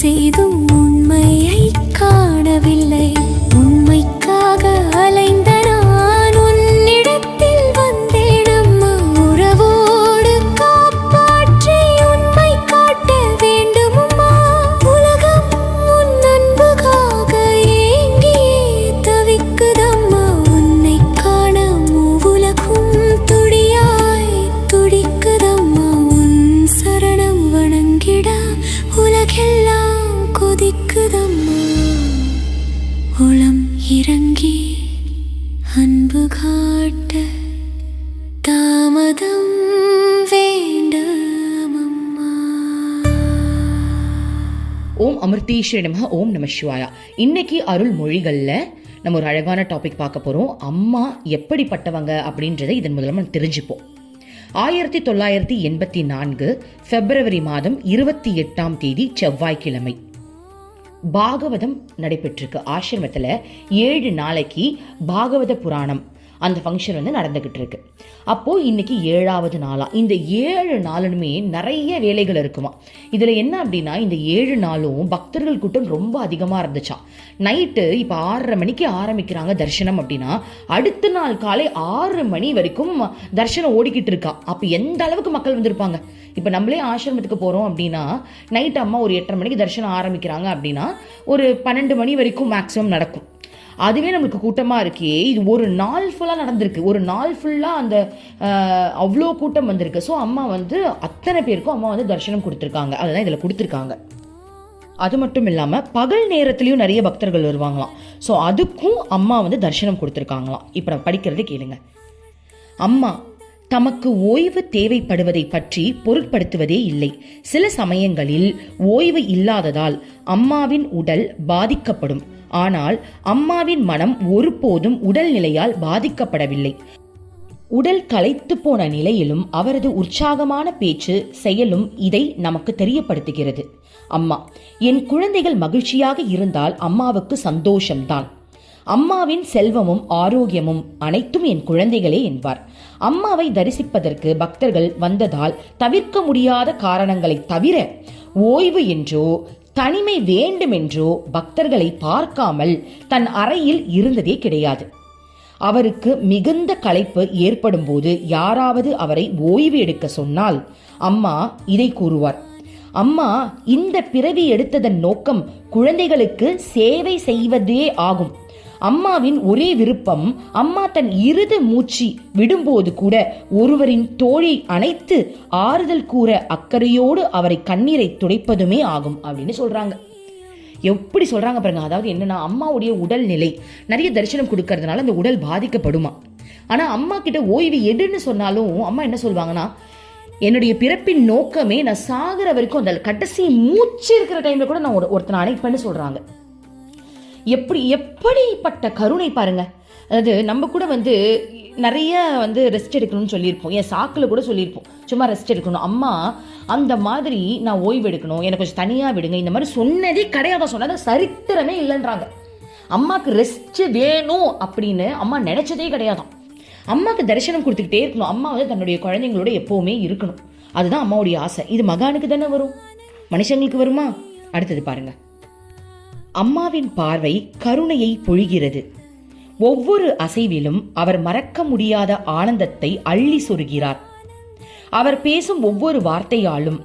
செய்தும் காட்ட தாமதம் ஓம் அமிர்தீஸ்வரி நம ஓம் நம சிவாயா. இன்னைக்கு அருள்மொழிகளில் நம்ம ஒரு அழகான டாபிக் பார்க்க போகிறோம் அம்மா எப்படிப்பட்டவங்க அப்படின்றத இதன் மூலமா நம்ம தெரிஞ்சுப்போம். ஆயிரத்தி தொள்ளாயிரத்தி எண்பத்தி நான்கு பிப்ரவரி மாதம் இருபத்தி எட்டாம் தேதி செவ்வாய்க்கிழமை. பாகவதம் நடைபெற்றிருக்கு. ஆசிரமத்தில் ஏழு நாளைக்கு பாகவத புராணம். அந்த ஃபங்க்ஷன் வந்து நடந்துக்கிட்டு இருக்கு அப்போது இன்னைக்கு ஏழாவது நாளாக இந்த ஏழு நாளுமே நிறைய வேலைகள் இருக்குமா? இதில் என்ன அப்படின்னா இந்த ஏழு நாளும் பக்தர்கள் கூட்டம் ரொம்ப அதிகமாக இருந்துச்சா? நைட்டு இப்போ ஆறரை மணிக்கு ஆரம்பிக்கிறாங்க தரிசனம் அப்படின்னா அடுத்த நாள் காலை ஆறு மணி வரைக்கும் தரிசனம் ஓடிக்கிட்டு இருக்கா? அப்போ எந்த அளவுக்கு மக்கள் வந்திருப்பாங்க? இப்போ நம்மளே ஆசிரமத்துக்கு போகிறோம் அப்படின்னா நைட் அம்மா ஒரு எட்டரை மணிக்கு தரிசனம் ஆரம்பிக்கிறாங்க அப்படின்னா ஒரு பன்னெண்டு மணி வரைக்கும் மேக்ஸிமம் நடக்கும். அதுவே நம்மளுக்கு கூட்டமாக இருக்கே. இது ஒரு நாள் ஃபுல்லாக நடந்திருக்கு. ஒரு நாள் ஃபுல்லாக அந்த அவ்வளோ கூட்டம் வந்திருக்கு. ஸோ அம்மா வந்து அத்தனை பேருக்கும் அம்மா வந்து தரிசனம் கொடுத்துருக்காங்க. அதுதான் இதில் கொடுத்துருக்காங்க. அது மட்டும் இல்லாமல் பகல் நேரத்துலையும் நிறைய பக்தர்கள் வருவாங்களாம். ஸோ அதுக்கும் அம்மா வந்து தரிசனம் கொடுத்துருக்காங்களாம். இப்போ நம்ம படிக்கிறதை கேளுங்க. அம்மா தமக்கு ஓய்வு தேவைப்படுவதை பற்றி பொருட்படுத்துவதே இல்லை. சில சமயங்களில் ஓய்வு இல்லாததால் அம்மாவின் உடல் பாதிக்கப்படும். ஆனால் அம்மாவின் மனம் ஒருபோதும் உடல்நிலையால் பாதிக்கப்படவில்லை. உடல் களைத்து போன நிலையிலும் அவரது உற்சாகமான பேச்சு செயலும் இதை நமக்கு தெரியப்படுத்துகிறது. அம்மா என் குழந்தைகள் மகிழ்ச்சியாக இருந்தால் அம்மாவுக்கு சந்தோஷம்தான். அம்மாவின் செல்வமும் ஆரோக்கியமும் அனைத்தும் என் குழந்தைகளே என்பார். அம்மாவை தரிசிப்பதற்கு பக்தர்கள் வந்ததால் தவிர்க்க முடியாத காரணங்களை தவிர ஓய்வு என்றோ தனிமை வேண்டுமென்றோ பக்தர்களை பார்க்காமல் தன் அறையில் இருந்ததே கிடையாது. அவருக்கு மிகுந்த களைப்பு ஏற்படும் போது யாராவது அவரை ஓய்வு எடுக்க சொன்னால் அம்மா இதை கூறுவார். அம்மா இந்த பிறவி எடுத்ததன் நோக்கம் குழந்தைகளுக்கு சேவை செய்வதே ஆகும். அம்மாவின் ஒரே விருப்பம் அம்மா தன் இறுதி மூச்சு விடும்போது கூட ஒருவரின் தோழி அணைத்து ஆறுதல் கூற அக்கறையோடு அவரை கண்ணீரை துடைப்பதுமே ஆகும் அப்படின்னு சொல்றாங்க. எப்படி சொல்றாங்க பாருங்க. அதாவது என்னன்னா அம்மாவுடைய உடல்நிலை நிறைய தரிசனம் கொடுக்கறதுனால அந்த உடல் பாதிக்கப்படுமா? ஆனா அம்மா கிட்ட ஓய்வு எடுன்னு சொன்னாலும் அம்மா என்ன சொல்லுவாங்கன்னா என்னுடைய பிறப்பின் நோக்கமே நான் சாகிற வரைக்கும் அந்த கடைசி மூச்சு இருக்கிற டைம்ல கூட நான் ஒரு- ஒருத்தனை அணைப்பேன்னு சொல்றாங்க. எப்படி எப்படிப்பட்ட கருணை பாருங்க. அதாவது நம்ம கூட வந்து நிறைய வந்து ரெஸ்ட் எடுக்கணும்னு சொல்லியிருப்போம். என் சாக்கில் கூட சொல்லியிருப்போம். சும்மா ரெஸ்ட் எடுக்கணும். அம்மா அந்த மாதிரி நான் ஓய்வு எடுக்கணும். எனக்கு கொஞ்சம் தனியாக விடுங்க. இந்த மாதிரி சொன்னதே கிடையாது சொன்னது சரித்திரமே இல்லைன்றாங்க. அம்மாவுக்கு ரெஸ்ட் வேணும் அப்படின்னு அம்மா நினைச்சதே கிடையாதான் அம்மாவுக்கு தரிசனம் கொடுத்துக்கிட்டே இருக்கணும். அம்மா வந்து தன்னுடைய குழந்தைங்களோட எப்போவுமே இருக்கணும். அதுதான் அம்மாவுடைய ஆசை. இது மகானுக்கு தானே வரும்? மனுஷங்களுக்கு வருமா? அடுத்தது பாருங்கள் அம்மாவின் பார்வை கருணையை பொழிகிறது. ஒவ்வொரு அசைவிலும் அவர் மறக்க முடியாத ஆனந்தத்தை அள்ளி சொருகிறார். அவர் பேசும் ஒவ்வொரு வார்த்தையாலும்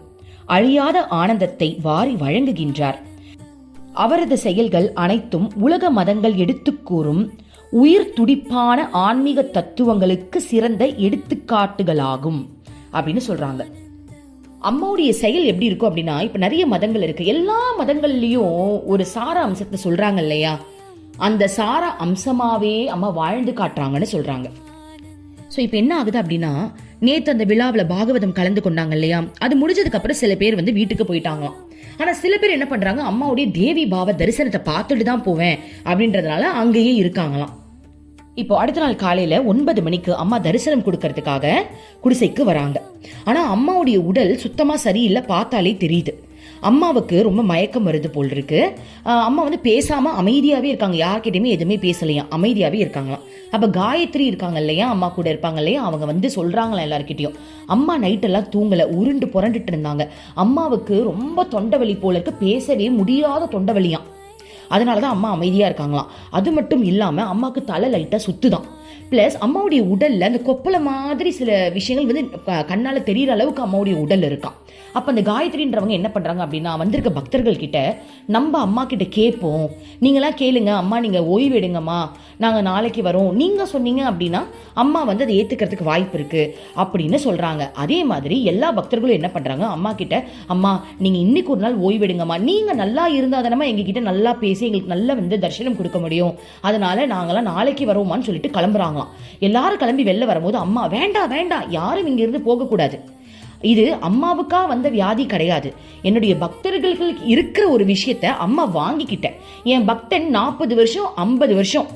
அழியாத ஆனந்தத்தை வாரி வழங்குகின்றார். அவரது செயல்கள் அனைத்தும் உலக மதங்கள் எடுத்துக் கூறும் உயிர் துடிப்பான ஆன்மீக தத்துவங்களுக்கு சிறந்த எடுத்துக்காட்டுகளாகும் அப்படின்னு சொல்றாங்க. அம்மாவுடைய செயல் எப்படி இருக்கும் அப்படின்னா இப்ப நிறைய மதங்கள் இருக்கு. எல்லா மதங்கள்லயும் ஒரு சார அம்சத்தை சொல்றாங்க இல்லையா? அந்த சார அம்சமாவே அம்மா வாழ்ந்து காட்டுறாங்கன்னு சொல்றாங்க. ஸோ இப்போ என்ன ஆகுது அப்படின்னா நேத்து அந்த விழாவில் பாகவதம் கலந்து கொண்டாங்க இல்லையா? அது முடிஞ்சதுக்கு அப்புறம் சில பேர் வந்து வீட்டுக்கு போயிட்டாங்களாம் ஆனால் சில பேர் என்ன பண்றாங்க அம்மாவுடைய தேவி பாவ தரிசனத்தை பார்த்துட்டு தான் போவேன் அப்படின்றதுனால அங்கேயே இருக்காங்களாம். இப்போ அடுத்த நாள் காலையில ஒன்பது மணிக்கு அம்மா தரிசனம் கொடுக்கறதுக்காக குடிசைக்கு வராங்க. ஆனா அம்மாவுடைய உடல் சுத்தமா சரியில்லை பார்த்தாலே தெரியுது. அம்மாவுக்கு ரொம்ப மயக்கம் வருது போல் இருக்கு. அம்மா வந்து பேசாம அமைதியாவே இருக்காங்க. யார்கிட்டயுமே எதுவுமே பேசலையா? அமைதியாவே இருக்காங்களாம். அப்ப காயத்ரி இருக்காங்க இல்லையா? அம்மா கூட இருப்பாங்க இல்லையா? அவங்க வந்து சொல்றாங்களா எல்லார்கிட்டயும். அம்மா நைட்டெல்லாம் தூங்கல உருண்டு புரண்டுட்டு இருந்தாங்க. அம்மாவுக்கு ரொம்ப தொண்டை வலி போல இருக்கு. பேசவே முடியாத தொண்டை வலியாம் அதனால தான் அம்மா அமைதியாக இருக்காங்களாம். அது மட்டும் இல்லாமல் அம்மாவுக்கு தலை லைட்டாக சுத்துதான். ப்ளஸ் அம்மாவுடைய உடலில் அந்த கொப்பளை மாதிரி சில விஷயங்கள் வந்து கண்ணால் தெரிகிற அளவுக்கு அம்மாவுடைய உடல் இருக்கான் அப்போ அந்த காயத்ரின்றவங்க என்ன பண்ணுறாங்க அப்படின்னா வந்திருக்க பக்தர்கள் கிட்ட நம்ம அம்மா கிட்ட கேட்போம். நீங்களாம் கேளுங்க. அம்மா நீங்கள் ஓய்வு எடுங்கம்மா. நாங்கள் நாளைக்கு வரோம். நீங்கள் சொன்னீங்க அப்படின்னா அம்மா வந்து அதை ஏற்றுக்கிறதுக்கு வாய்ப்பு இருக்குது அப்படின்னு சொல்கிறாங்க அதே மாதிரி எல்லா பக்தர்களும் என்ன பண்ணுறாங்க அம்மா கிட்ட அம்மா நீங்கள் இன்னைக்கு ஒரு நாள் ஓய்வு எடுங்கம்மா. நீங்கள் நல்லா இருந்தால் தானம்மா எங்ககிட்ட நல்லா பேசி எங்களுக்கு நல்லா வந்து தரிசனம் கொடுக்க முடியும். அதனால் நாங்களாம் நாளைக்கு வரோமான்னு சொல்லிட்டு கிளம்புறாங்க. கிளம்புறாங்களாம் எல்லாரும் கிளம்பி வெளில வரும்போது அம்மா வேண்டாம் வேண்டாம் யாரும் இங்கிருந்து போகக்கூடாது. இது அம்மாவுக்காக வந்த வியாதி கிடையாது. என்னுடைய பக்தர்களுக்கு இருக்கிற ஒரு விஷயத்த அம்மா வாங்கிக்கிட்டேன் என் பக்தன் நாற்பது வருஷம் ஐம்பது வருஷம்.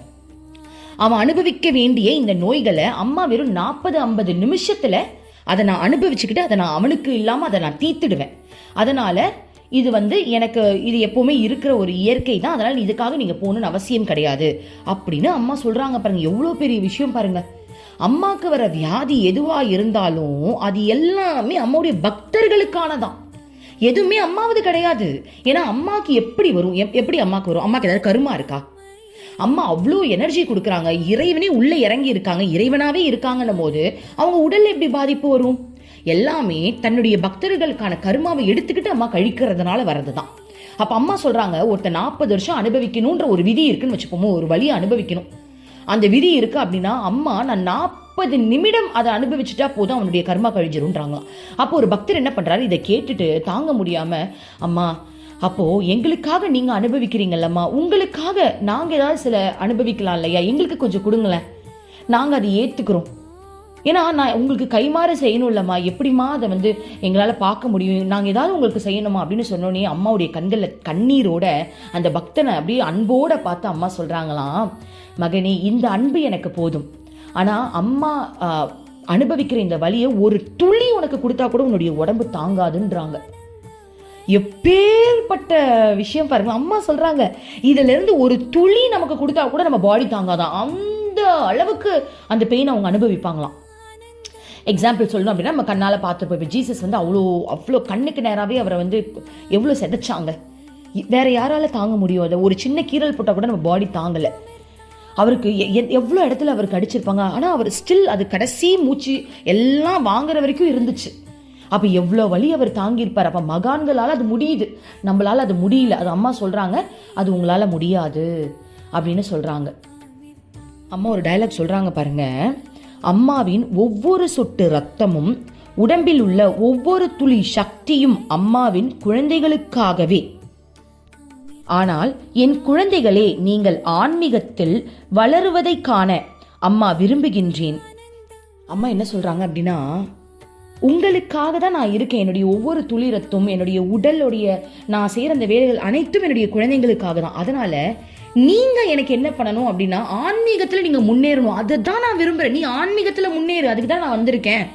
அவன் அனுபவிக்க வேண்டிய இந்த நோய்களை அம்மா வெறும் நாற்பது ஐம்பது நிமிஷத்தில் அதை நான் அனுபவிச்சுக்கிட்டு அதை நான் அவனுக்கு இல்லாமல் அதை நான் தீர்த்துடுவேன். அதனால இது வந்து எனக்கு இது எப்போவுமே இருக்கிற ஒரு இயற்கை தான். அதனால் இதுக்காக நீங்கள் போகணும்னு அவசியம் கிடையாது. அப்படின்னு அம்மா சொல்கிறாங்க பாருங்க. எவ்வளோ பெரிய விஷயம் பாருங்க. அம்மாவுக்கு வர வியாதி எதுவாக இருந்தாலும் அது எல்லாமே அம்மாவுடைய பக்தர்களுக்கானதான். எதுவுமே அம்மாவது கிடையாது. ஏன்னா அம்மாவுக்கு எப்படி வரும்? எப்- எப்படி அம்மாக்கு வரும்? அம்மாவுக்கு ஏதாவது கருமா இருக்கா? அம்மா அவ்வளோ எனர்ஜி கொடுக்குறாங்க. இறைவனே உள்ளே இறங்கி இருக்காங்க. இறைவனாகவே இருக்காங்கன்னும் போது அவங்க உடல் எப்படி பாதிப்பு வரும்? எல்லாமே தன்னுடைய பக்தர்களுக்கான கருமாவை எடுத்துக்கிட்டு அம்மா கழிக்கிறதுனால வர்றதுதான். அப்போ அம்மா சொல்கிறாங்க ஒருத்தர் நாற்பது வருஷம் அனுபவிக்கணுன்ற ஒரு விதி இருக்குன்னு வச்சுப்போமோ ஒரு வழியை அனுபவிக்கணும். அந்த விதி இருக்கு அப்படின்னா அம்மா நான் நாற்பது நிமிடம் அதை அனுபவிச்சுட்டா போதும் அவனுடைய கர்மா கழிஞ்சிரும்ன்றாங்க. அப்போ ஒரு பக்தர் என்ன பண்றாரு? இதை கேட்டுட்டு தாங்க முடியாம அம்மா அப்போ எங்களுக்காக நீங்க அனுபவிக்கிறீங்கல்லம்மா உங்களுக்காக நாங்க ஏதாவது சில அனுபவிக்கலாம் இல்லையா? எங்களுக்கு கொஞ்சம் கொடுங்களேன். நாங்க அதை ஏத்துக்கிறோம். ஏன்னா நான் உங்களுக்கு கைமாறு செய்யணும்லம்மா. எப்படிம்மா அதை வந்து எங்களால் பார்க்க முடியும்? நாங்கள் ஏதாவது உங்களுக்கு செய்யணுமா அப்படின்னு சொன்னோன்னே அம்மாவுடைய கண்களில் கண்ணீரோட அந்த பக்தனை அப்படியே அன்போடு பார்த்து அம்மா சொல்கிறாங்களாம் மகனே இந்த அன்பு எனக்கு போதும். ஆனால் அம்மா அனுபவிக்கிற இந்த வழியை ஒரு துளி உனக்கு கொடுத்தா கூட உன்னுடைய உடம்பு தாங்காதுன்றாங்க. எப்பேற்பட்ட விஷயம் பாருங்க அம்மா சொல்கிறாங்க இதுலேருந்து ஒரு துளி நமக்கு கொடுத்தா கூட நம்ம பாடி தாங்காதான். அந்த அளவுக்கு அந்த பெயின் அவங்க அனுபவிப்பாங்களாம். எக்ஸாம்பிள் சொல்லணும் அப்படின்னா நம்ம கண்ணால் பார்த்துருப்போம் இப்போ ஜீசஸ் வந்து அவ்வளோ அவ்வளோ கண்ணுக்கு நேராகவே அவரை வந்து எவ்வளோ செதைச்சாங்க. வேற யாரால தாங்க முடியும் அதை? ஒரு சின்ன கீறல் போட்டால் கூட நம்ம பாடி தாங்கலை. அவருக்கு எ- எவ்வளோ இடத்துல அவருக்கு அடிச்சிருப்பாங்க. ஆனால் அவர் ஸ்டில் அது கடைசி மூச்சு எல்லாம் வாங்குற வரைக்கும் இருந்துச்சு. அப்போ எவ்வளோ வழி அவர் தாங்கியிருப்பார். அப்போ மகான்களால் அது முடியுது. நம்மளால் அது முடியல. அது அம்மா சொல்கிறாங்க அது உங்களால் முடியாது. அப்படின்னு சொல்கிறாங்க அம்மா ஒரு டயலாக் சொல்கிறாங்க பாருங்கள் அம்மாவின் ஒவ்வொரு சொட்டு ரத்தமும் உடம்பில் உள்ள ஒவ்வொரு துளி சக்தியும் அம்மாவின் குழந்தைகளுக்காகவே. ஆனால் என் குழந்தைகளே நீங்கள் ஆன்மீகத்தில் வளருவதை காண அம்மா விரும்புகின்றேன். அம்மா என்ன சொல்றாங்க அப்படின்னா உங்களுக்காக தான் நான் இருக்கேன். என்னுடைய ஒவ்வொரு துளிரத்தும் என்னுடைய உடலுடைய நான் செய்கிற அந்த வேலைகள் அனைத்தும் என்னுடைய குழந்தைங்களுக்காக தான். அதனால நீங்க எனக்கு என்ன பண்ணணும் அப்படின்னா ஆன்மீகத்துல நீங்க முன்னேறணும். அதை தான் நான் விரும்புறேன். நீ ஆன்மீகத்துல முன்னேறு. அதுக்கு தான் நான் வந்திருக்கேன்.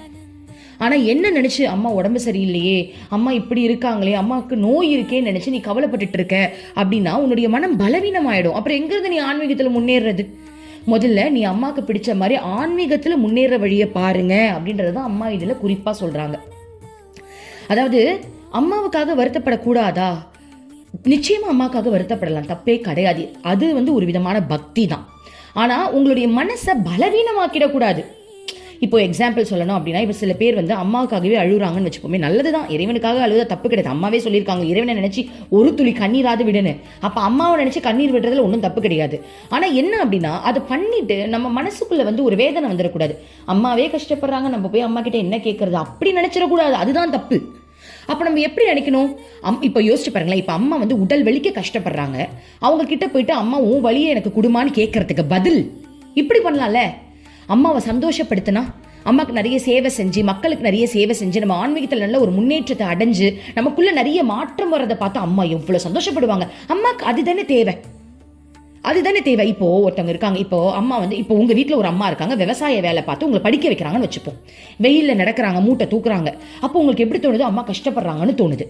ஆனா என்ன நினைச்சு அம்மா உடம்பு சரியில்லையே. அம்மா இப்படி இருக்காங்களே. அம்மாவுக்கு நோய் இருக்கேன்னு நினைச்சு நீ கவலைப்பட்டுட்டு இருக்க. அப்படின்னா உன்னுடைய மனம் பலவீனம் ஆயிடும் அப்புறம் எங்க இருந்து நீ ஆன்மீகத்துல முன்னேறது? முதல்ல நீ அம்மாவுக்கு பிடிச்ச மாதிரி ஆன்மீகத்துல முன்னேற வழியை பாருங்க அப்படின்றத அம்மா இதுல குறிப்பா சொல்றாங்க. அதாவது அம்மாவுக்காக வருத்தப்படக்கூடாதா? நிச்சயமா அம்மாக்காக வருத்தப்படலாம். தப்பே கிடையாது. அது வந்து ஒரு விதமான பக்தி தான். ஆனா உங்களுடைய மனசை பலவீனமாக்கிடக்கூடாது இப்போ எக்ஸாம்பிள் சொல்லணும் அப்படின்னா இப்போ சில பேர் வந்து அம்மாவுக்காகவே அழுகுறாங்கன்னு வச்சுக்கோமே நல்லதுதான். இறைவனுக்காக அழுத தப்பு கிடையாது. அம்மாவே சொல்லியிருக்காங்க இறைவனை நினச்சி ஒரு துளி கண்ணீராது விடுன்னு. அப்போ அம்மாவை நினச்சி கண்ணீர் விடுறதுல ஒன்றும் தப்பு கிடையாது. ஆனால் என்ன அப்படின்னா அதை பண்ணிட்டு நம்ம மனசுக்குள்ளே வந்து ஒரு வேதனை வந்துடக்கூடாது. அம்மாவே கஷ்டப்படுறாங்க நம்ம போய் அம்மா கிட்ட என்ன கேட்கறது அப்படி நினச்சிடக்கூடாது. அதுதான் தப்பு. அப்போ நம்ம எப்படி நினைக்கணும் அம் இப்போ யோசிச்சு பாருங்களேன். இப்போ அம்மா வந்து உடல் வலிக்க கஷ்டப்படுறாங்க. அவங்க கிட்ட போயிட்டு அம்மா உன் வழியை எனக்கு குடுமான்னு கேட்கறதுக்கு பதில். இப்படி பண்ணலாம்ல? அம்மாவை சந்தோஷப்படுத்தினா அம்மாவுக்கு நிறைய சேவை செஞ்சு மக்களுக்கு நிறைய சேவை செஞ்சு நம்ம ஆன்மீகத்தில் நல்ல ஒரு முன்னேற்றத்தை அடைஞ்சு நமக்குள்ள நிறைய மாற்றம் வர்றதை பார்த்து அம்மா எவ்வளோ சந்தோஷப்படுவாங்க. அம்மாக்கு அதுதானே தேவை. அதுதானே தேவை. இப்போ ஒருத்தவங்க இருக்காங்க. இப்போ அம்மா வந்து இப்போ உங்க வீட்டில் ஒரு அம்மா இருக்காங்க. விவசாய வேலை பார்த்து உங்களை படிக்க வைக்கிறாங்கன்னு வச்சுப்போம். வெயிலில் நடக்கிறாங்க மூட்டை தூக்குறாங்க. அப்போ உங்களுக்கு எப்படி தோணுது அம்மா கஷ்டப்படுறாங்கன்னு தோணுது.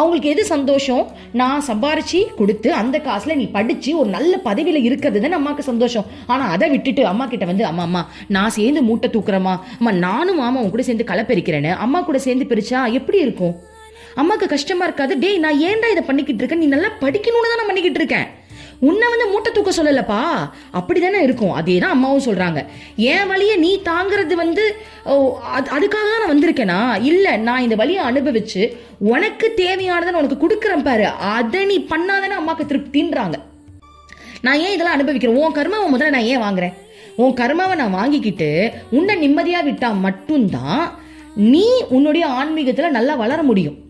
அவங்களுக்கு எது சந்தோஷம்? நான் சம்பாரிச்சு கொடுத்து அந்த காசுல நீ படிச்சு ஒரு நல்ல பதவியில இருக்கிறது தானே அம்மாக்கு சந்தோஷம். ஆனா அதை விட்டுட்டு அம்மா கிட்ட வந்து அம்மா அம்மா நான் சேர்ந்து மூட்டை தூக்குறேம்மா. அம்மா நானும் மாமா உன் கூட சேர்ந்து களை பெருக்கிறேன்னு அம்மா கூட சேர்ந்து பிரிச்சா எப்படி இருக்கும்? அம்மாக்கு கஷ்டமா இருக்காது. டேய் நான் ஏன்டா இதை பண்ணிக்கிட்டு இருக்கேன்? நீ நல்லா படிக்கணும்னு தான் நான் பண்ணிக்கிட்டு இருக்கேன். உன்னை வந்து மூட்டை தூக்க சொல்லலப்பா. அப்படிதானே இருக்கும். அதே தான் அம்மாவும் சொல்றாங்க. என் வழியை நீ தாங்குறது வந்து அது- அதுக்காக தான் நான் வந்திருக்கேனா? இல்லை நான் இந்த வழியை அனுபவிச்சு உனக்கு தேவையானதை நான் உனக்கு கொடுக்குறேன் பாரு. அதை நீ பண்ணாதானே அம்மாவுக்கு திருப்தின்றாங்க. நான் ஏன் இதெல்லாம் அனுபவிக்கிறேன்? உன் கர்மாவை முதல்ல நான் ஏன் வாங்குறேன்? உன் கர்மாவை நான் வாங்கிக்கிட்டு உன்னை நிம்மதியாக விட்டா மட்டும்தான் நீ உன்னுடைய ஆன்மீகத்தில் நல்லா வளர முடியும்.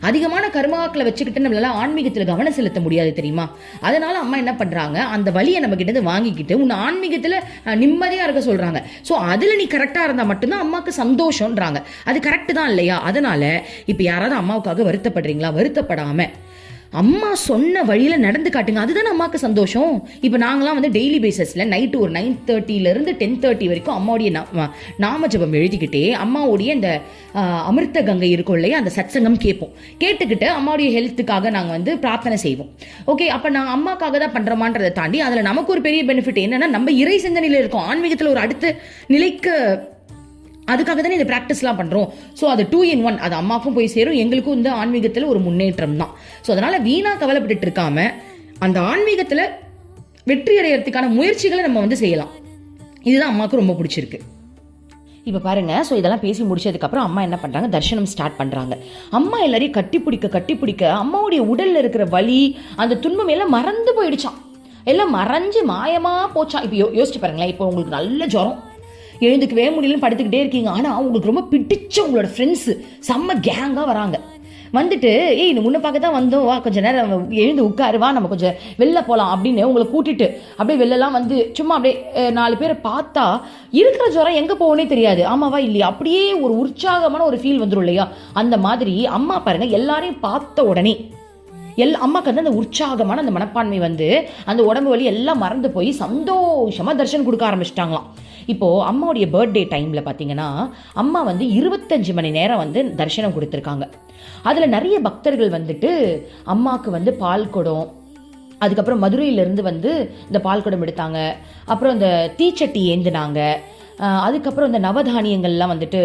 அதிகமான கர்மாக்களை வச்சுக்கிட்டு நம்மளால ஆன்மீகத்தில் கவனம் செலுத்த முடியாது தெரியுமா? அதனால அம்மா என்ன பண்றாங்க? அந்த வழியை நம்ம கிட்டேருந்து வாங்கிக்கிட்டு உன்னை ஆன்மீகத்தில் நிம்மதியாக நிம்மதியா இருக்க சொல்றாங்க. ஸோ அதுல நீ கரெக்டா இருந்தா மட்டும்தான் அம்மாக்கு சந்தோஷம்ன்றாங்க. அது கரெக்ட் தான் இல்லையா? அதனால இப்ப யாராவது அம்மாவுக்காக வருத்தப்படுறீங்களா? வருத்தப்படாம. அம்மா சொன்ன வழியில் நடந்து காட்டுங்க. அதுதான் அம்மாவுக்கு சந்தோஷம்? இப்போ நாங்களாம் வந்து டெய்லி பேசிஸில் நைட்டு ஒரு நைன் தேர்ட்டியிலேருந்து டென் தேர்ட்டி வரைக்கும் அம்மாவுடைய நாம ஜபம் எழுதிக்கிட்டே அம்மாவுடைய இந்த அமிர்த கங்கை இருக்கும் இல்லையா அந்த சத்சங்கம் கேட்போம். கேட்டுக்கிட்டு அம்மாவுடைய ஹெல்த்துக்காக நாங்கள் வந்து பிரார்த்தனை செய்வோம். ஓகே அப்போ நான் அம்மாக்காக தான் பண்ணுறோமான்றதை தாண்டி அதில் நமக்கு ஒரு பெரிய பெனிஃபிட் என்னென்னா நம்ம இறை சிந்தனையில் இருக்கோம். ஆன்மீகத்தில் ஒரு அடுத்த நிலைக்கு அதுக்காக தானே இந்த ப்ராக்டிஸ்லாம் பண்ணுறோம் ஸோ அது டூ இன் ஒன் அது அம்மாவுக்கும் போய் சேரும் எங்களுக்கும் இந்த ஆன்மீகத்தில் ஒரு முன்னேற்றம் தான். ஸோ அதனால் வீணாக கவலைப்பட்டு இருக்காம அந்த ஆன்மீகத்தில் வெற்றி அடைகிறதுக்கான முயற்சிகளை நம்ம வந்து செய்யலாம். இதுதான் அம்மாவுக்கு ரொம்ப பிடிச்சிருக்கு. இப்போ பாருங்க ஸோ இதெல்லாம் பேசி முடிச்சதுக்கப்புறம் அம்மா என்ன பண்ணுறாங்க தர்ஷனம் ஸ்டார்ட் பண்ணுறாங்க அம்மா எல்லாரையும் கட்டி பிடிக்க கட்டி பிடிக்க அம்மாவுடைய உடலில் இருக்கிற வலி அந்த துன்பம் எல்லாம் மறந்து போயிடுச்சான் எல்லாம் மறைஞ்சு மாயமாக போச்சான் இப்போ யோ யோசிச்சு பாருங்களேன் இப்போ உங்களுக்கு நல்ல ஜுரம். எழுந்துக்கவே முடியலன்னு படுத்துக்கிட்டே இருக்கீங்க. ஆனால் உங்களுக்கு ரொம்ப பிடிச்ச உங்களோட ஃப்ரெண்ட்ஸு செம்ம கேங்காக வராங்க. வந்துட்டு ஏய் நீ முன்ன பார்க்க தான் வந்தோம். வா கொஞ்சம் நேரம் எழுந்து உட்காரு. வா நம்ம கொஞ்சம் வெளில போகலாம் அப்படின்னு உங்களை கூட்டிட்டு அப்படியே வெளிலலாம் வந்து சும்மா அப்படியே நாலு பேரை பார்த்தா இருக்கிற ஜுரம் எங்கே போகணே தெரியாது. ஆமாவா இல்லையா? அப்படியே ஒரு உற்சாகமான ஒரு ஃபீல் வந்துடும் இல்லையா? அந்த மாதிரி அம்மா பாருங்க எல்லாரையும் பார்த்த உடனே எல் அம்மாவுக்கு வந்து அந்த உற்சாகமான அந்த மனப்பான்மை வந்து அந்த உடம்பு வலி எல்லாம் மறந்து போய் சந்தோஷமாக தர்ஷன் கொடுக்க ஆரம்பிச்சிட்டாங்களாம். இப்போது அம்மாவுடைய பர்த்டே டைமில் பார்த்தீங்கன்னா அம்மா வந்து இருபத்தஞ்சு மணி நேரம் வந்து தரிசனம் கொடுத்துருக்காங்க. அதில் நிறைய பக்தர்கள் வந்துட்டு அம்மாவுக்கு வந்து பால் குடம் அதுக்கப்புறம் மதுரையிலேருந்து வந்து இந்த பால் குடம் எடுத்தாங்க. அப்புறம் இந்த தீச்சட்டி ஏந்தினாங்க. அதுக்கப்புறம் இந்த நவதானியங்கள்லாம் வந்துட்டு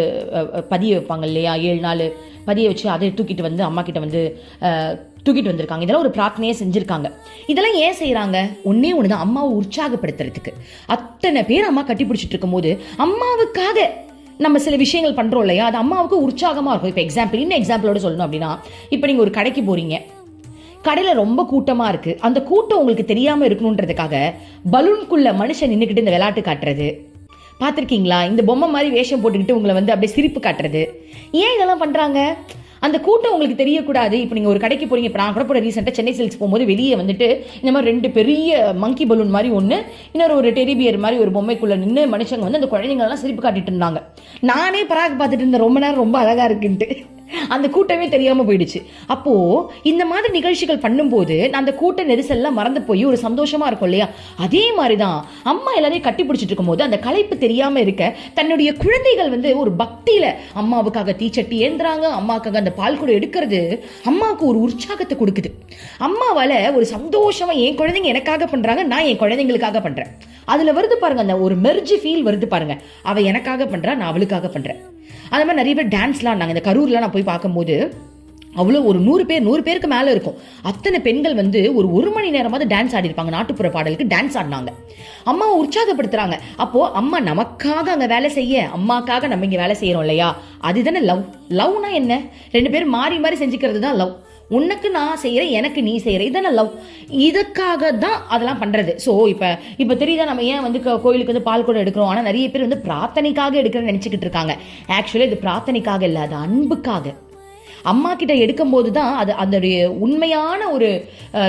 பதிய வைப்பாங்க இல்லையா? ஏழு நாள் பதிய வச்சு அதை தூக்கிட்டு வந்து அம்மா கிட்ட வந்து தூக்கிட்டு வந்திருக்காங்க. இதெல்லாம் ஒரு பிரார்த்தனையே செஞ்சிருக்காங்க. இதெல்லாம் ஏன் செய்கிறாங்க ஒன்னே ஒன்று தான் அம்மாவை உற்சாகப்படுத்துறதுக்கு. அத்தனை பேர் அம்மா கட்டி பிடிச்சிட்டு இருக்கும்போது அம்மாவுக்காக நம்ம சில விஷயங்கள் பண்றோம் இல்லையா? அது அம்மாவுக்கு உற்சாகமா இருக்கும். இப்போ எக்ஸாம்பிள் இன்னும் எக்ஸாம்பிளோட சொல்லணும் அப்படின்னா இப்போ நீங்க ஒரு கடைக்கு போறீங்க. கடையில் ரொம்ப கூட்டமா இருக்கு. அந்த கூட்டம் உங்களுக்கு தெரியாம இருக்கணுன்றதுக்காக பலூன்குள்ள மனுஷன் நின்றுக்கிட்டு இந்த விளையாட்டு காட்டுறது. பார்த்துருக்கீங்களா? இந்த பொம்மை மாதிரி வேஷம் போட்டுக்கிட்டு உங்களை வந்து அப்படியே சிரிப்பு காட்டுறது. ஏன் இதெல்லாம் பண்ணுறாங்க அந்த கூட்டம் உங்களுக்கு தெரியக்கூடாது. இப்போ நீங்கள் ஒரு கடைக்கு போகிறீங்க இப்போ நான் கூட போட ரீசெண்டாக சென்னை சில்க்ஸ் போகும்போது வெளியே வந்துட்டு இந்த மாதிரி ரெண்டு பெரிய மங்கி பலூன் மாதிரி ஒன்று இன்னொரு ஒரு டெரிபியர் மாதிரி ஒரு பொம்மைக்குள்ளே நின்று மனுஷங்க வந்து அந்த குழந்தைங்கள்லாம் சிரிப்பு காட்டிட்டு இருந்தாங்க. நானே பராக் பார்த்துட்டு இருந்தேன். ரொம்ப நேரம் ரொம்ப அழகாக இருக்குன்ட்டு. அந்த கூட்டமே தெரியாம போயிடுச்சு. அப்போ இந்த மாதிரி நிகழ்ச்சிகள் பண்ணும்போது அந்த கூட்ட நெரிசல்லாம் மறந்து போய் ஒரு சந்தோஷமா இருக்கும் இல்லையா? அதே மாதிரிதான் அம்மா எல்லாரையும் கட்டி பிடிச்சிட்டு இருக்கும்போது அந்த களைப்பு தெரியாம இருக்க தன்னுடைய குழந்தைகள் வந்து ஒரு பக்தியில அம்மாவுக்காக தீச்சட்டி ஏந்துறாங்க அம்மாவுக்காக அந்த பால் கூட எடுக்கிறது அம்மாவுக்கு ஒரு உற்சாகத்தை கொடுக்குது. அம்மாவால ஒரு சந்தோஷமா என் குழந்தைங்க எனக்காக பண்றாங்க நான் என் குழந்தைங்களுக்காக பண்றேன். அதுல வருது பாருங்க அந்த ஒரு மெர்ஜி ஃபீல் வருது பாருங்க. அவ எனக்காக பண்றா நான் அவளுக்காக பண்றேன். அது மாதிரி நிறைய பேர் டான்ஸ்லாம் ஆடினாங்க. இந்த கரூர்லாம் நான் போய் பார்க்கும்போது அவ்வளோ ஒரு நூறு பேர் நூறு பேருக்கு மேலே இருக்கும். அத்தனை பெண்கள் வந்து ஒரு ஒரு மணி நேரமாவது டான்ஸ் ஆடிருப்பாங்க நாட்டுப்புற பாடலுக்கு டான்ஸ் ஆடினாங்க. அம்மாவை உற்சாகப்படுத்துறாங்க. அப்போ அம்மா நமக்காக அங்கே வேலை செய்ய அம்மாக்காக நம்ம இங்கே வேலை செய்கிறோம் இல்லையா? அதுதானே லவ் லவ்னா என்ன? ரெண்டு பேரும் மாறி மாறி செஞ்சுக்கிறது தான் லவ் உனக்கு நான் செய்கிறேன் எனக்கு நீ செய்கிற இதானே லவ் இதுக்காக தான் அதெல்லாம் பண்ணுறது ஸோ இப்போ இப்போ தெரியுதா நம்ம ஏன் வந்து கோயிலுக்கு வந்து பால் கூட எடுக்கிறோம்? ஆனால் நிறைய பேர் வந்து பிரார்த்தனைக்காக எடுக்கிறேன்னு நினச்சிக்கிட்டு இருக்காங்க. ஆக்சுவலி இது பிரார்த்தனைக்காக இல்லை அது அன்புக்காக. அம்மா கிட்ட எடுக்கும்போது தான் அது அதனுடைய உண்மையான ஒரு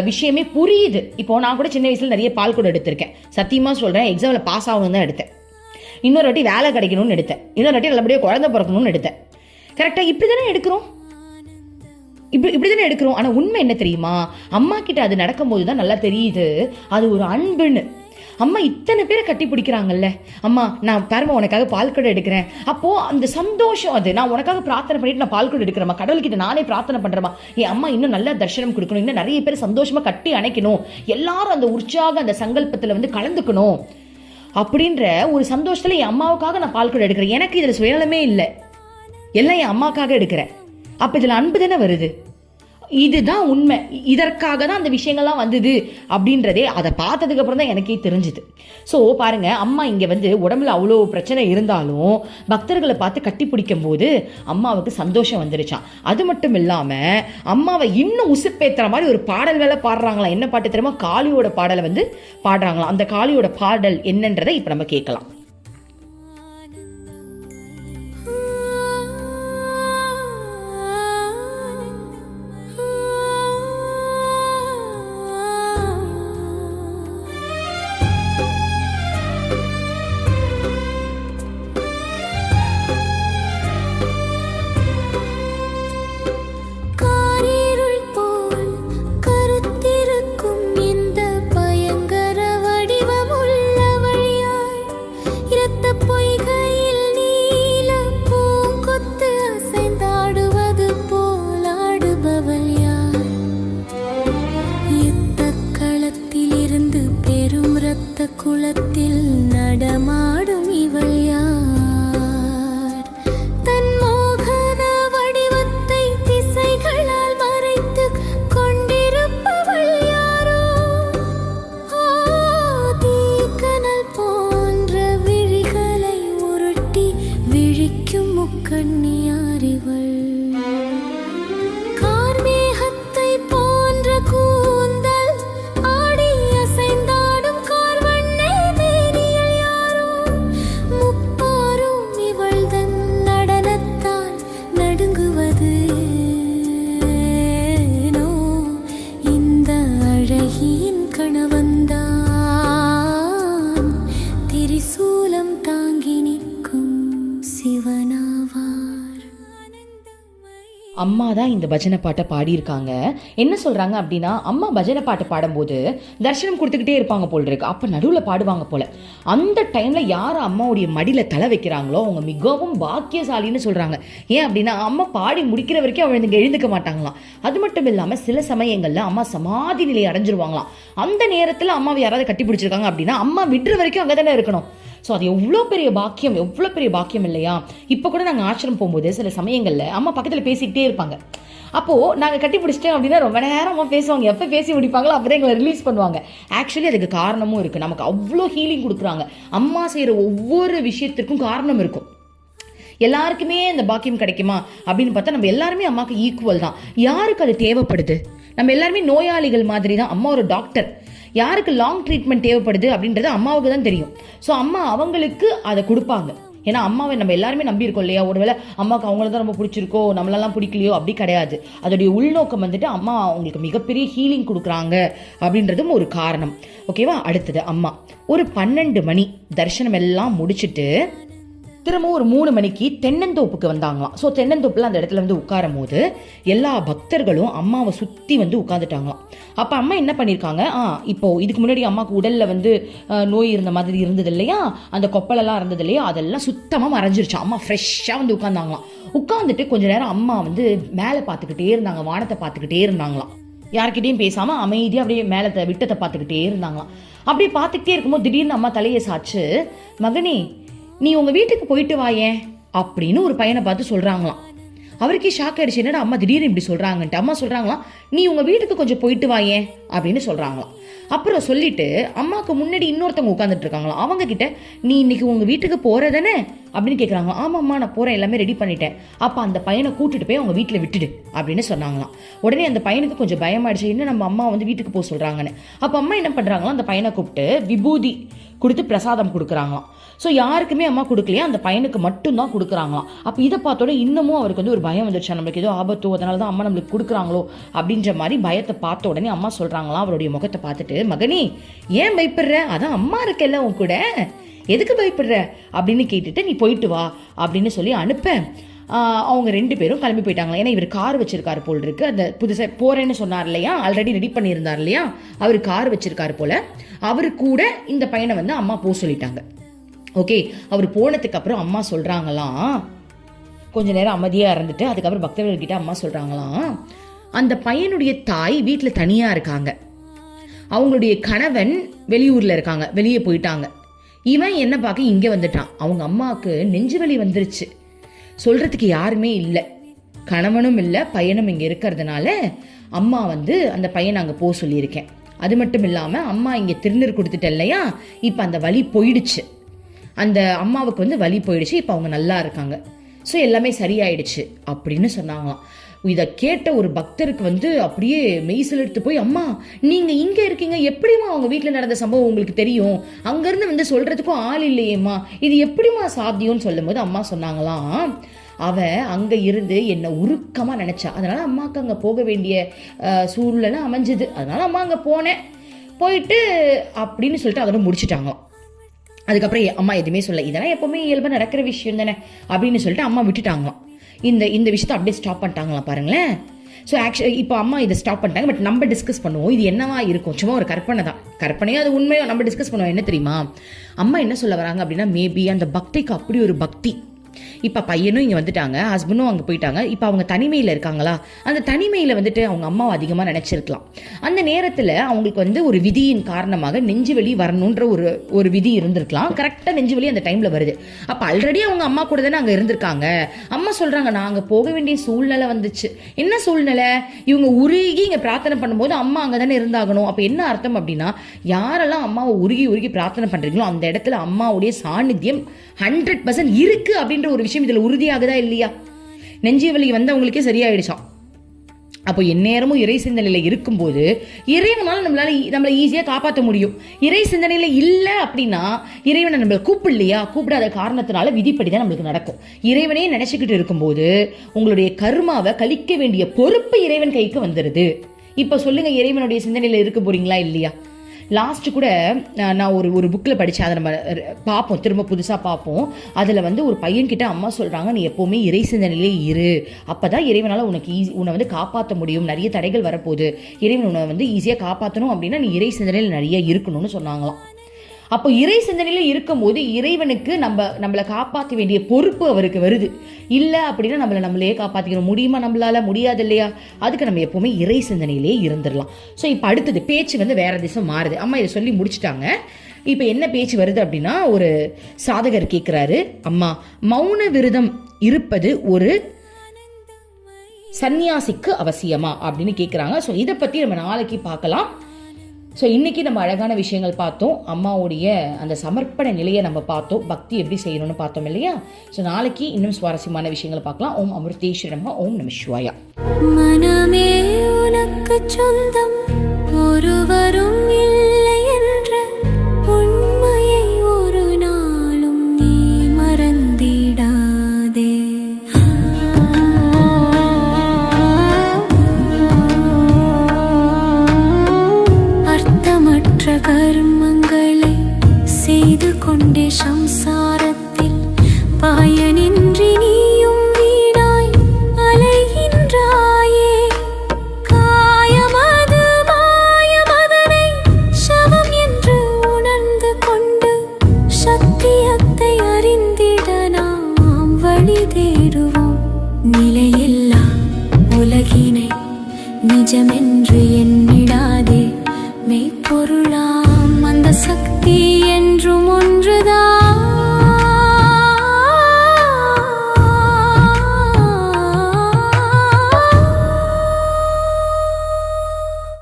விஷயமே புரியுது. இப்போ நான் கூட சின்ன வயசுல நிறைய பால் கூட எடுத்திருக்கேன். சத்தியமாக சொல்கிறேன் எக்ஸாமில் பாஸ் ஆகணும் தான் எடுத்தேன். இன்னொரு வாட்டி வேலை கிடைக்கணும்னு எடுத்தேன். இன்னொரு வாட்டி நல்லபடியாக குழந்தை பிறக்கணும்னு எடுத்தேன். கரெக்டாக இப்படி தானே எடுக்கிறோம்? இப்படி இப்படி தானே எடுக்கிறோம். ஆனால் உண்மை என்ன தெரியுமா? அம்மா கிட்ட அது நடக்கும்போது தான் நல்லா தெரியுது. அது ஒரு அன்புன்னு. அம்மா இத்தனை பேரை கட்டி பிடிக்கிறாங்கல்ல. அம்மா நான் பாருமா உனக்காக பால் கூட எடுக்கிறேன். அப்போ அந்த சந்தோஷம் அது. நான் உனக்காக பிரார்த்தனை பண்ணிட்டு நான் பால் கூட எடுக்கிறேம்மா. கடவுள்கிட்ட நானே பிரார்த்தனை பண்றேமா என் அம்மா இன்னும் நல்லா தர்ஷனம் கொடுக்கணும். இன்னும் நிறைய பேர் சந்தோஷமா கட்டி அணைக்கணும். எல்லாரும் அந்த உற்சாக அந்த சங்கல்பத்துல வந்து கலந்துக்கணும். அப்படின்ற ஒரு சந்தோஷத்துல என் அம்மாவுக்காக நான் பால் குடம் எடுக்கிறேன். எனக்கு இதுல சுயநலமே இல்லை. எல்லாம் என் அம்மாக்காக எடுக்கிறேன். அப்போ இதில் அன்பு தானே வருது? இதுதான் உண்மை. இதற்காக தான் அந்த விஷயங்கள்லாம் வந்தது அப்படின்றதே அதை பார்த்ததுக்கு அப்புறம் தான் எனக்கே தெரிஞ்சுது. ஸோ பாருங்க அம்மா இங்கே வந்து உடம்புல அவ்வளோ பிரச்சனை இருந்தாலும் பக்தர்களை பார்த்து கட்டி பிடிக்கும் போது அம்மாவுக்கு சந்தோஷம் வந்துருச்சான் அது மட்டும் இல்லாமல் அம்மாவை இன்னும் உசுப்பேத்துற மாதிரி ஒரு பாடல் வேலை பாடுறாங்களாம். என்ன பாட்டு தெரியுமா? காளியோட பாடலை வந்து பாடுறாங்களாம். அந்த காளியோட பாடல் என்னன்றதை இப்போ நம்ம கேட்கலாம். தான் இந்த பஜனை பாட்டை பாடியிருக்காங்க. என்ன சொல்கிறாங்க அப்படின்னா அம்மா பஜனை பாட்டு பாடும்போது தர்ஷனம் கொடுத்துக்கிட்டே இருப்பாங்க போல் இருக்கு. அப்போ நடுவில் பாடுவாங்க போல. அந்த டைமில் யார் அம்மாவுடைய மடியில் தலை வைக்கிறாங்களோ அவங்க மிகவும் பாக்கியசாலின்னு சொல்கிறாங்க ஏன் அப்படின்னா அம்மா பாடி முடிக்கிற வரைக்கும் அவள் எழுந்துக்க மாட்டாங்களாம். அது மட்டும் இல்லாமல் சில சமயங்களில் அம்மா சமாதி நிலையை அடைஞ்சிருவாங்களாம். அந்த நேரத்தில் அம்மாவை யாராவது கட்டி பிடிச்சிருக்காங்க அப்படின்னா அம்மா விடுற வரைக்கும் அங்கே தானே இருக்கணும். ஸோ அது எவ்வளோ பெரிய பாக்கியம் எவ்வளோ பெரிய பாக்கியம் இல்லையா? இப்போ கூட நாங்கள் ஆசிரம் போகும்போது சில சமயங்களில் அம்மா பக்கத்தில் பேசிக்கிட்டே இருப்பாங்க. அப்போது நாங்கள் கட்டி பிடிச்சிட்டேன் அப்படின்னா ரொம்ப நேரமாக பேசுவாங்க. எப்போ பேசி முடிப்பாங்களோ அப்படியே எங்களை ரிலீஸ் பண்ணுவாங்க. ஆக்சுவலி அதுக்கு காரணமும் இருக்குது நமக்கு அவ்வளோ ஹீலிங் கொடுக்குறாங்க. அம்மா செய்கிற ஒவ்வொரு விஷயத்திற்கும் காரணம் இருக்கும். எல்லாருக்குமே இந்த பாக்கியம் கிடைக்குமா அப்படின்னு பார்த்தா நம்ம எல்லாருமே அம்மாவுக்கு ஈக்குவல் தான். யாருக்கு அது தேவைப்படுது? நம்ம எல்லாருமே நோயாளிகள் மாதிரி தான் அம்மா ஒரு டாக்டர் யாருக்கு லாங் ட்ரீட்மெண்ட் தேவைப்படுது அப்படின்றது அம்மாவுக்கு தான் தெரியும். ஸோ அம்மா அவங்களுக்கு அதை கொடுப்பாங்க. ஏன்னா அம்மாவை நம்ம எல்லாருமே நம்பியிருக்கோம் இல்லையா? ஒருவேளை அம்மாவுக்கு அவங்கள தான் ரொம்ப பிடிச்சிருக்கோ நம்மளெல்லாம் பிடிக்கலையோ அப்படி கிடையாது. அதோடைய உள்நோக்கம் வந்துட்டு அம்மா அவங்களுக்கு மிகப்பெரிய ஹீலிங் கொடுக்குறாங்க அப்படின்றதும் ஒரு காரணம். ஓகேவா அடுத்தது அம்மா. ஒரு பன்னெண்டு மணி தரிசனம் எல்லாம் முடிச்சுட்டு திரும்ப ஒரு மூணு மணிக்கு தென்னந்தோப்புக்கு வந்தாங்களாம். ஸோ தென்னந்தோப்பில் அந்த இடத்துல வந்து உட்காரும் போது எல்லா பக்தர்களும் அம்மாவை சுற்றி வந்து உட்காந்துட்டாங்களாம் அப்போ அம்மா என்ன பண்ணியிருக்காங்க ஆ இப்போ இதுக்கு முன்னாடி அம்மாவுக்கு உடலில் வந்து நோய் இருந்த மாதிரி இருந்தது இல்லையா? அந்த கொப்பலெல்லாம் இருந்தது இல்லையா? அதெல்லாம் சுத்தமாக மறைஞ்சிருச்சு அம்மா ஃப்ரெஷ்ஷாக வந்து உட்காந்தாங்களாம் உட்காந்துட்டு கொஞ்ச நேரம் அம்மா வந்து மேலே பார்த்துக்கிட்டே இருந்தாங்க வானத்தை பார்த்துக்கிட்டே இருந்தாங்களாம். யார்கிட்டையும் பேசாமல் அமைதியாக அப்படியே மேலத்தை விட்டத்தை பார்த்துக்கிட்டே இருந்தாங்களாம். அப்படியே பார்த்துக்கிட்டே இருக்கும்போது திடீர்னு அம்மா தலையை சாச்சு மகனே நீ உங்க வீட்டுக்கு போயிட்டு வாயேன் அப்படின்னு ஒரு பையனை பார்த்து சொல்றாங்களாம். அவருக்கே ஷாக் ஆயிடுச்சு. என்னடா அம்மா திடீர்னு இப்படி சொல்றாங்கன்ட்டு. அம்மா சொல்றாங்களாம் நீ உங்க வீட்டுக்கு கொஞ்சம் போயிட்டு வாயேன் அப்படின்னு சொல்றாங்களாம். அப்புறம் சொல்லிட்டு அம்மாவுக்கு முன்னாடி இன்னொருத்தவங்க உட்காந்துட்டு இருக்காங்களாம். அவங்க கிட்ட நீ இன்னைக்கு உங்க வீட்டுக்கு போறதானே? அப்படின்னு கேட்குறாங்க ஆமாம்மா நான் போறேன். எல்லாமே ரெடி பண்ணிட்டேன். அப்போ அந்த பையனை கூட்டிட்டு போய் அவங்க வீட்டில் விட்டுடு. அப்படின்னு சொன்னாங்களாம். உடனே அந்த பையனுக்கு கொஞ்சம் பயமாயிடுச்சு. இன்னும் நம்ம அம்மா வந்து வீட்டுக்கு போக சொல்றாங்கன்னு? அப்போ அம்மா என்ன பண்ணுறாங்களோ அந்த பையனை கூப்பிட்டு விபூதி கொடுத்து பிரசாதம் கொடுக்குறாங்களாம். ஸோ யாருக்குமே அம்மா கொடுக்கலையா அந்த பையனுக்கு மட்டும்தான் கொடுக்குறாங்களாம். அப்போ இதை பார்த்தோட இன்னமும் அவருக்கு வந்து ஒரு பயம் வந்துருச்சு. நம்மளுக்கு ஏதோ ஆபத்தோ அதனால தான் அம்மா நம்மளுக்கு கொடுக்குறாங்களோ அப்படின்ற மாதிரி பயத்தை பார்த்த உடனே அம்மா சொல்கிறாங்களாம் அவருடைய முகத்தை பார்த்துட்டு மகனி ஏன் பயப்படுற? அதான் அம்மா இருக்கல்ல உன் கூட. எதுக்கு பயப்படுற? அப்படின்னு கேட்டுட்டு நீ போயிட்டு வா அப்படின்னு சொல்லி அனுப்ப. அவங்க ரெண்டு பேரும் கிளம்பி போயிட்டாங்களா ஏன்னா இவர் கார் வச்சிருக்காரு போல் இருக்கு. அந்த புதுசாக போறேன்னு சொன்னார் இல்லையா? ஆல்ரெடி ரெடி பண்ணியிருந்தார் இல்லையா? அவர் கார் வச்சிருக்காரு போல. அவர் கூட இந்த பையனை வந்து அம்மா போக சொல்லிட்டாங்க. ஓகே அவர் போனதுக்கு அப்புறம் அம்மா சொல்கிறாங்களாம் கொஞ்ச நேரம் அமைதியாக இருந்துட்டு அதுக்கப்புறம் பக்தர்கள்கிட்ட அம்மா சொல்கிறாங்களாம் அந்த பையனுடைய தாய் வீட்டில் தனியாக இருக்காங்க. அவங்களுடைய கணவன் வெளியூரில் இருக்காங்க வெளியே போயிட்டாங்க. இவன் என்ன பார்க்க இங்கே வந்துட்டான். அவங்க அம்மாவுக்கு நெஞ்சு வலி வந்துருச்சு. சொல்கிறதுக்கு யாருமே இல்லை. கணவனும் இல்லை பையனும் இங்கே இருக்கிறதுனால அம்மா வந்து அந்த பையனை அங்கே போக சொல்லியிருக்கேன். அது மட்டும் இல்லாமல் அம்மா இங்கே திருநீர் கொடுத்துட்டேன் இல்லையா? இப்போ அந்த வழி போயிடுச்சு. அந்த அம்மாவுக்கு வந்து வலி போயிடுச்சு இப்போ அவங்க நல்லா இருக்காங்க. ஸோ எல்லாமே சரியாயிடுச்சு அப்படின்னு சொன்னாங்களாம் இதை கேட்ட ஒரு பக்தருக்கு வந்து அப்படியே மெய்சில் எடுத்து போய் அம்மா நீங்கள் இங்கே இருக்கீங்க எப்படிம்மா அவங்க வீட்டில் நடந்த சம்பவம் உங்களுக்கு தெரியும்? அங்கேருந்து வந்து சொல்கிறதுக்கும் ஆள் இல்லையேம்மா. இது எப்படிம்மா சாத்தியம்னு சொல்லும்போது அம்மா சொன்னாங்களாம். அவ அங்கே இருந்து என்னை உருக்கமாக நினச்சா. அதனால் அம்மாவுக்கு அங்கே போக வேண்டிய சூழ்நிலை அமைஞ்சது. அதனால் அம்மா அங்கே போனேன். போயிட்டு அப்படின்னு சொல்லிட்டு அதோட முடிச்சிட்டாங்களாம். அதுக்கப்புறம் எ- அம்மா எதுவுமே சொல்ல இதெல்லாம் எப்பவுமே இயல்பாக நடக்கிற விஷயம் தானே அப்படின்னு சொல்லிட்டு அம்மா விட்டுட்டாங்களாம். இந்த இந்த விஷயத்த அப்படியே ஸ்டாப் பண்ணிட்டாங்களாம் பாருங்களேன். ஸோ ஆக்சுவலி இப்போ அம்மா இதை ஸ்டாப் பண்ணிட்டாங்க. பட் நம்ம டிஸ்கஸ் பண்ணுவோம். இது என்னவா இருக்கும்? சும்மா ஒரு கற்பனை தான். கற்பனையோ அது உண்மையோ? நம்ம டிஸ்கஸ் பண்ணுவோம். என்ன தெரியுமா? அம்மா என்ன சொல்ல வராங்க அப்படின்னா மேபி அந்த பக்திக்கு அப்படி ஒரு பக்தி. இப்போ பையனும் இங்கே வந்துட்டாங்க ஹஸ்பண்டும் அங்கே போயிட்டாங்க. இப்போ அவங்க தனிமையில் இருக்காங்களா? அந்த தனிமையில் வந்துட்டு அவங்க அம்மாவை அதிகமாக நினச்சிருக்கலாம். அந்த நேரத்தில் அவங்களுக்கு வந்து ஒரு விதியின் காரணமாக நெஞ்சு வலி வரணுன்ற ஒரு ஒரு விதி இருந்திருக்கலாம். கரெக்டாக நெஞ்சு வலி அந்த டைமில் வருது. அப்போ ஆல்ரெடி அவங்க அம்மா கூட தானே அங்கே இருந்திருக்காங்க. அம்மா சொல்கிறாங்க நான் அங்கே போக வேண்டிய சூழ்நிலை வந்துச்சு. என்ன சூழ்நிலை? இவங்க உருகி இங்கே பிரார்த்தனை பண்ணும்போது அம்மா அங்கே தானே இருந்தாகணும். அப்போ என்ன அர்த்தம் அப்படின்னா யாரெல்லாம் அம்மாவை உருகி உருகி பிரார்த்தனை பண்ணுறீங்களோ அந்த இடத்துல அம்மாவுடைய சாநித்தியம் ஹண்ட்ரட் பர்சன்ட் இருக்கு அப்படின்ற ஒரு விஷயம் இதில் உறுதியாகுதா இல்லையா? நெஞ்சிய வலி வந்தவங்களுக்கே சரியாயிடுச்சான் அப்போ எந்நேரமும் இறை சிந்தனையில் இருக்கும்போது இறைவனால நம்மளால நம்மளை ஈஸியாக காப்பாற்ற முடியும். இறை சிந்தனையில் இல்லை அப்படின்னா இறைவனை நம்மளை கூப்பிடலையா? கூப்பிடாத காரணத்தினால விதிப்படி தான் நம்மளுக்கு நடக்கும். இறைவனே நினச்சிக்கிட்டு இருக்கும்போது உங்களுடைய கர்மாவை கழிக்க வேண்டிய பொறுப்பு இறைவன் கைக்கு வந்துடுது இப்போ சொல்லுங்க இறைவனுடைய சிந்தனையில் இருக்க போறீங்களா இல்லையா? லாஸ்ட் கூட நான் ஒரு ஒரு புக்கில் படித்தேன் அதை நம்ம பார்ப்போம். திரும்ப புதுசாக பார்ப்போம். அதில் வந்து ஒரு பையன்கிட்ட அம்மா சொல்கிறாங்க நீ எப்போவுமே இறை சிந்தனையிலே இரு. அப்போ தான் இறைவனால் உனக்கு ஈஸி உன்னை வந்து காப்பாற்ற முடியும். நிறைய தடைகள் வரப்போகுது. இறைவன் உன்னை வந்து ஈஸியாக காப்பாற்றணும் அப்படின்னா நீ இறை சிந்தனையில் நிறைய இருக்கணும்னு சொன்னாங்களாம். அப்போ இறை சிந்தனையில் இருக்கும்போது இறைவனுக்கு நம்ம நம்மளை காப்பாற்ற வேண்டிய பொறுப்பு அவருக்கு வருது. இல்லை அப்படின்னா நம்மளை நம்மளே காப்பாற்றிக்கணும் முடியுமா நம்மளால? முடியாது இல்லையா? அதுக்கு நம்ம எப்போவுமே இறை சிந்தனையிலே இருந்துடலாம். ஸோ இப்போ அடுத்தது பேச்சு வந்து வேற திசை மாறுது. அம்மா இதை சொல்லி முடிச்சிட்டாங்க. இப்போ என்ன பேச்சு வருது அப்படின்னா ஒரு சாதகர் கேட்குறாரு அம்மா மௌன விரதம் இருப்பது ஒரு சந்நியாசிக்கு அவசியமா? அப்படின்னு கேட்குறாங்க ஸோ இதை பற்றி நம்ம நாளைக்கு பார்க்கலாம். ஸோ இன்றைக்கி நம்ம அழகான விஷயங்கள் பார்த்தோம். அம்மாவுடைய அந்த சமர்ப்பண நிலையை நம்ம பார்த்தோம். பக்தி எப்படி செய்யணும்னு பார்த்தோம் இல்லையா? ஸோ நாளைக்கு இன்னும் சுவாரஸ்யமான விஷயங்களை பார்க்கலாம். ஓம் அமிர்தேஸ்வரமா ஓம் நம சிவாயா மனமே உனக்கு சொந்தம். ஒருவரும் இல்லை. கர்மங்களை செய்து கொண்டே சம்ச